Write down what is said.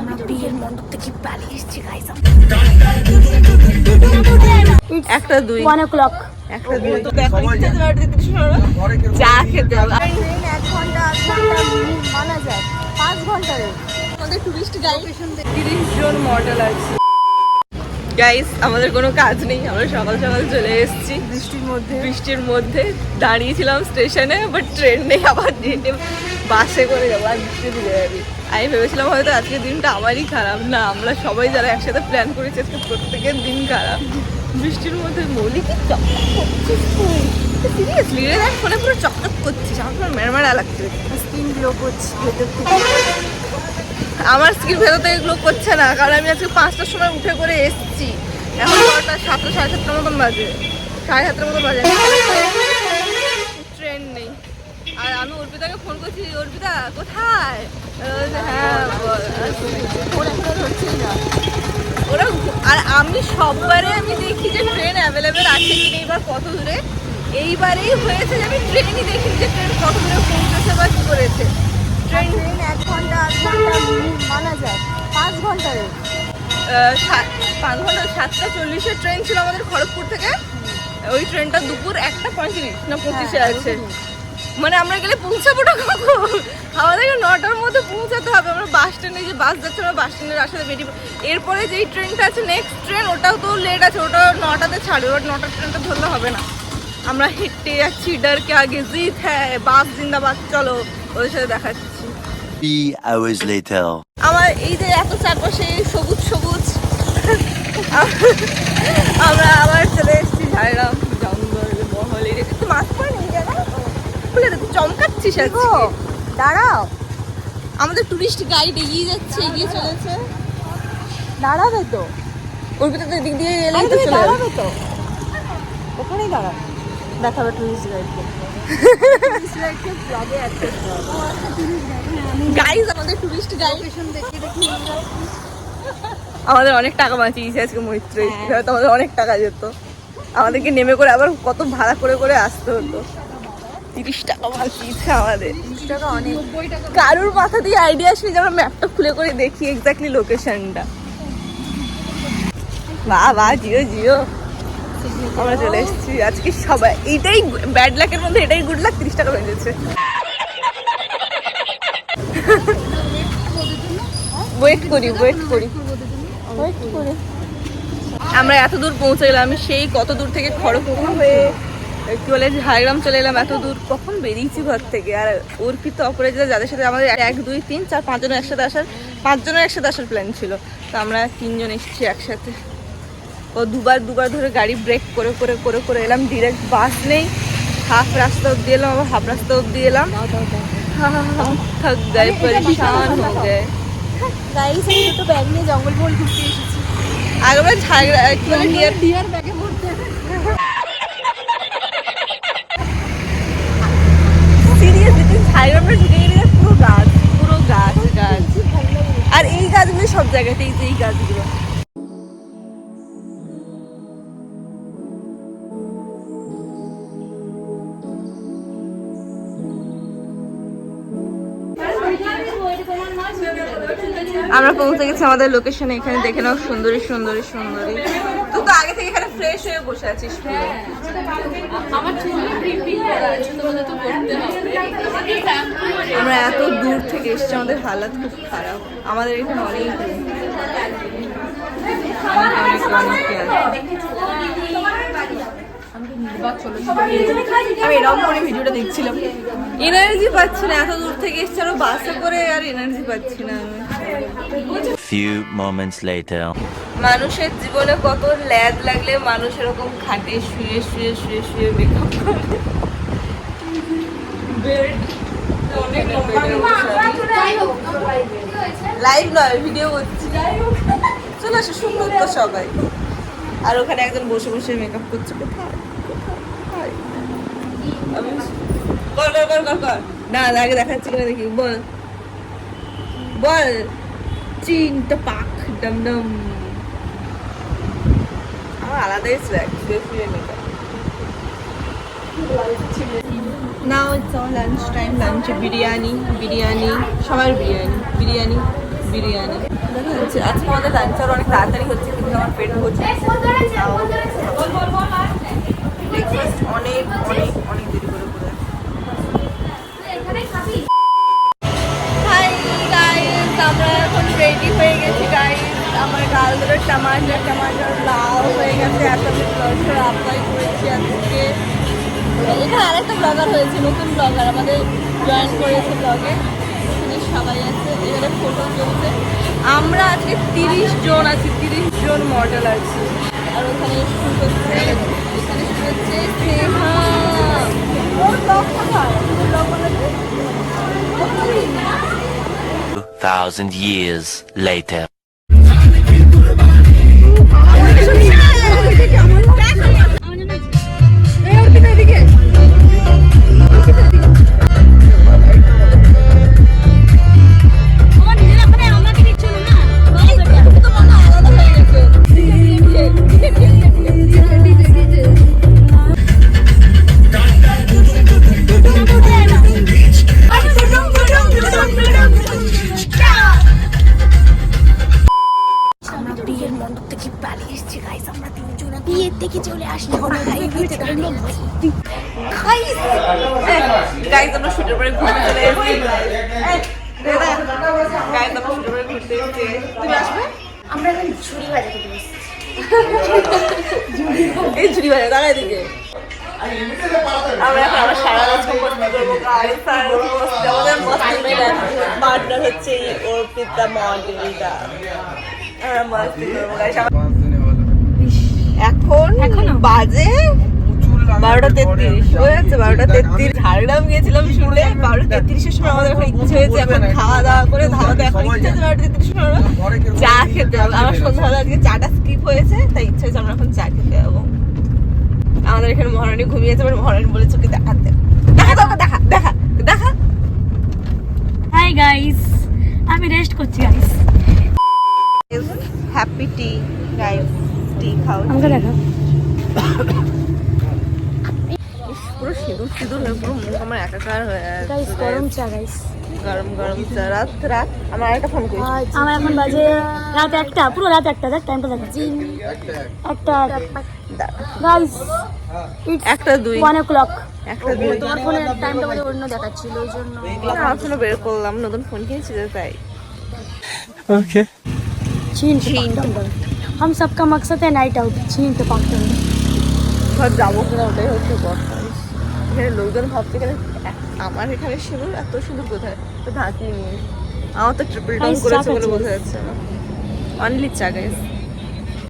আমরা বিয়ের মণ্ডপ থেকে পালিয়ে এসেছি গাইস একটা দুই। ওয়ান ও ক্লক একটা দুই। দেখো ইচ্ছা করে একটা জিনিস হলো, চা খেতে ট্রেন এক ঘণ্টা আধ ঘণ্টা মানা যায় পাঁচ ঘণ্টা আমাদের টুরিস্ট গাইড তিরিশ জন মডেল আছে। গাইস আমাদের কোনো কাজ নেই আমরা সকাল সকাল চলে এসেছি। বৃষ্টির মধ্যে। বৃষ্টির মধ্যে দাঁড়িয়েছিলাম স্টেশনে বাট ট্রেন নেই আবার ট্রেনে বাসে করে যাব আর বৃষ্টি ভিজে যাবি। আমি ভেবেছিলাম হয়তো আজকের দিনটা আমারই খারাপ। না আমরা সবাই যারা একসাথে প্ল্যান করেছি আজকে প্রত্যেকের দিন খারাপ। বৃষ্টির মধ্যে মৌলিকে চকচক করছিস তুই? সিরিয়াসলি রে দেখ ফোনে পুরো চকচক করছিস। আমার মেরমেরা লাগছে। স্কিন গ্লো করছে ভেতর থেকে। আমার স্কিন ভেতর থেকে গ্লো করছে না কারণ আমি আজকে পাঁচটার সময় উঠে করে এসেছি। এখন কটা সাতটা সাড়ে সাতটার মতন বাজে। সাড়ে সাতটার মতন বাজে। ট্রেন নেই। আর আমি অর্পিতাকে ফোন করছি অর্পিতা কোথায়? হ্যাঁ ওরা আর আমি সববারে আমি দেখি যে ট্রেন অ্যাভেলেবেল আছে কি নেই বা কত দূরে। এইবারেই হয়েছে যে আমি ট্রেনই দেখি যে ট্রেন কত দূরে পৌঁছেছে বা কি করেছে। ট্রেন ট্রেন এক ঘণ্টা আধ ঘণ্টা মানা যায়। পাঁচ ঘণ্টা রে পাঁচ ঘণ্টা সাতটা চল্লিশের ট্রেন ছিল আমাদের খড়গপুর থেকে। ওই ট্রেনটা দুপুর একটা পঁয়ত্রিশ না পঁচিশে হ্যাঁ, আছে। মানে আমরা গেলে পৌঁছাবোটা কখন? আমাদেরকে নটার মধ্যে পৌঁছাতে হবে। আমরা বাস স্ট্যান্ডে যে বাস যাচ্ছে আমরা বাস স্ট্যান্ডের আসলে বেরিয়ে এরপরে যেই ট্রেনটা আছে নেক্সট ট্রেন ওটাও তো লেট আছে ওটা নটাতে ছাড়বে। ওটা নটার ট্রেনটা ধরলে হবে না। আমরা হেঁটে যাচ্ছি ডারকে আগে জিত হ্যাঁ বাস জিন্দাবাদ চলো ওদের সাথে দেখাচ্ছি. আমার এই যে এত চারপাশে সবুজ সবুজ আমরা আবার চলে এসেছি ঝাড়গ্রাম জঙ্গল মহলে একটু মাছ পড়ে নেই জানো খুলে দেখো চমকাচ্ছিস গো। দাঁড়াও। আমাদের টুরিস্ট গাইড এগিয়ে যাচ্ছে এগিয়ে চলেছে। দাঁড়াবে তো। ওর ভিতরে দিক দিয়ে এলেই তো চলে দাঁড়াবে তো। ওখানেই দাঁড়াও। দেখাবে টুরিস্ট গাইডকে গাইজ আমাদের টুরিস্ট গাইড আমাদের অনেক টাকা বাঁচিয়েছে আজকে মৈত্রী। হ্যাঁ। তো আমাদের অনেক টাকা যেত। আমাদেরকে নেমে করে আবার কত ভাড়া করে করে আসতে হতো। তিরিশ টাকা বাঁচিয়েছে আমাদের। কারুর মাথা দিয়ে আইডিয়া আসলে যে আমরা ম্যাপটা খুলে করে দেখি এক্স্যাক্টলি লোকেশনটা বাহ বাহ জিও জিও। আমরা চলে এসেছি। আজকে সবাই, এটাই ব্যাড লাকের মধ্যে এটাই গুড লাক তিরিশ টাকা বেঁচেছে ওয়েট করি ওয়েট করি। ওয়েট করি। আমরা এত দূর পৌঁছে গেলাম, আমি সেই কত দূর থেকে খড়গপুর হয়ে কি বলে ঝাড়গ্রাম চলে এলাম এত দূর কখন বেরিয়েছি ঘর থেকে? আর অর্পিত অপরাজিতা যাদের সাথে আমাদের এক দুই তিন চার পাঁচজনের একসাথে আসার পাঁচজনের একসাথে আসার প্ল্যান ছিল। তো আমরা তিনজন এসেছি একসাথে। ও দুবার দুবার ধরে গাড়ি ব্রেক করে করে করে করে এলাম। ডিরেক্ট বাস নেই। হাফ রাস্তা অব্দি এলাম আবার হাফ রাস্তা অব্দি এলাম। থক গায়ে পরেশান হয়ে যায়। গাইস আমি দুটো ব্যাগ নিয়ে জঙ্গল মহল ঘুরতে এসেছি। আগেবার ঝাড়গ্রাম ডিয়ার ব্যাগে ভরতে সিরিয়াসলি ঢুকে গেলে পুরো গাছ পুরো গাছ গাছ আর এই গাছগুলো সব জায়গাতেই যে এই গাছগুলো। আমরা পৌঁছে গেছি আমাদের লোকেশনে এখানে দেখে নাও সুন্দরী সুন্দরী সুন্দরী। তুই তো আগে থেকে এখানে ফ্রেশ হয়ে বসে আছিস আমরা এত দূর থেকে এসেছি আমাদের হালাত খুব খারাপ। আমাদের এখানে অনেক। আমি এরকম করে ভিডিওটা দেখছিলাম। এনার্জি পাচ্ছি না এত দূর থেকে এসছি আরও বাসে করে আর এনার্জি পাচ্ছি না আমি। Few moments later. মানুষের জীবনে কত ল্যাদ লাগলে মানুষ এরকম খাটে শুয়ে শুয়ে শুয়ে শুয়ে মেকআপ করে লাইভ নয় ভিডিও করছি। চলে আসো সুন্দর তো সবাই। আর ওখানে একজন বসে বসে মেকআপ করছে। কোথায়? আমি কর কর কর কর না, আগে দেখাচ্ছি কিনা দেখি। বল। বল। চিনটা পাক ডম ডম আমার আলাদাই শুয়ে শুয়ে মেকআপ নাও ইটস আমার লাঞ্চ টাইম লাঞ্চে বিরিয়ানি বিরিয়ানি সবার বিরিয়ানি বিরিয়ানি বিরিয়ানি দেখা যাচ্ছে আজকে আমাদের লাঞ্চ আর অনেক তাড়াতাড়ি হচ্ছে কিন্তু আমার পেট ভরছে টমাটার হয়ে গেছে, এত আমি করেছি আজকে। এখানে আরেকটা ব্লগার হয়েছে, নতুন ব্লগার আমাদের জয়েন করেছে ব্লগে সবাই আছে, এখানে ফটো চলছে আমরা আজকে তিরিশ জন আছি, তিরিশ জন মডেল আছি। আর ওখানে এখানে হচ্ছে Thousand years later. আমরা শুটের পরে ঘুরতে চলে এসেছি। গাইজ আমরা শুটের পরে ঘুরতে এসেছি। তুমি আসবে? আমরা এখন ঝুড়ি বাজাতে দিই এই ঝুড়ি বাজে দাঁড়ায় দিকে আমরা এখন আমরা সারা রাত করতে করব গাইজ সারা রাত মস্তি আমাদের হচ্ছে এই অর্পিতা মডেলটা আমরা মস্তি করব গাইজ এখন বাজে বারোটা তেত্রিশ হয়ে যাচ্ছে বারোটা তেত্রিশ। ঝাড়গ্রাম গিয়েছিলাম শুনে বারোটা তেত্রিশের সময় আমাদের এখন ইচ্ছে হয়েছে এখন খাওয়া দাওয়া করে ধাওয়াতে এখন ইচ্ছে হচ্ছে বারোটা তেত্রিশের সময় চা খেতে হবে আমার সন্ধ্যাবেলা আজকে চাটা স্কিপ হয়েছে তাই ইচ্ছে হচ্ছে আমরা এখন চা খেতে যাব। আমাদের এখানে মহারানী ঘুমিয়েছে এবার মহারানী বলেছে কি দেখাতে। দেখা দেখা দেখা দেখা দেখা। হাই গাইস আমি রেস্ট করছি গাইস হ্যাপি টি গাইস রাত রাত। আমার রাত একটা পুরো রাত একটা। টাইমটা একটা গাইস একটা দুই। ওয়ান ও ক্লক একটা দুই। তোমার ফোনে টাইমটা বলে অন্য দেখাচ্ছিল ওই জন্য। বের করলাম। নতুন ফোন কিনেছি তাই। ওকে চিন চিন हम सबका मकसद है नाइट आउट छीन के पाकते हैं ঘর যাবো কিনা ওটাই হচ্ছে কথা এখানে লোকজন ভাবছে এখানে আমার এখানে সিঁদুর এত সুন্দর কোথায় তো ঢাকিয়ে নিয়ে আমার তো ট্রিপল ডাউন Guys, করেছে চা বলে খাচ্ছি। বোঝা যাচ্ছে না অনলি চা গাইস